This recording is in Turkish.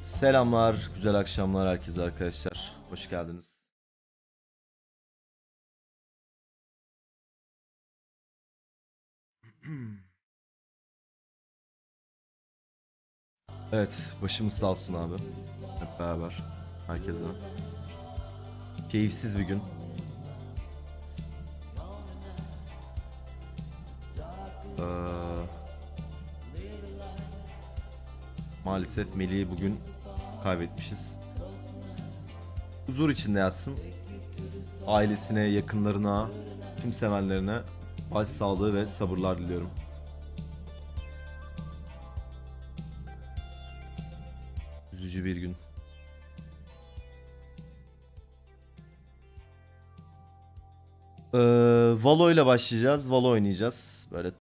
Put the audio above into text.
Selamlar, güzel akşamlar herkese arkadaşlar. Hoş geldiniz. Evet, başımız sağ olsun abi. Hep beraber, herkese. Keyifsiz bir gün. Ee, maalesef Melih'i bugün kaybetmişiz. Huzur içinde yatsın. Ailesine, yakınlarına, tüm sevenlerine başsağlığı ve sabırlar diliyorum. Üzücü bir gün. Ee, Valo ile başlayacağız. Valo oynayacağız. Böyle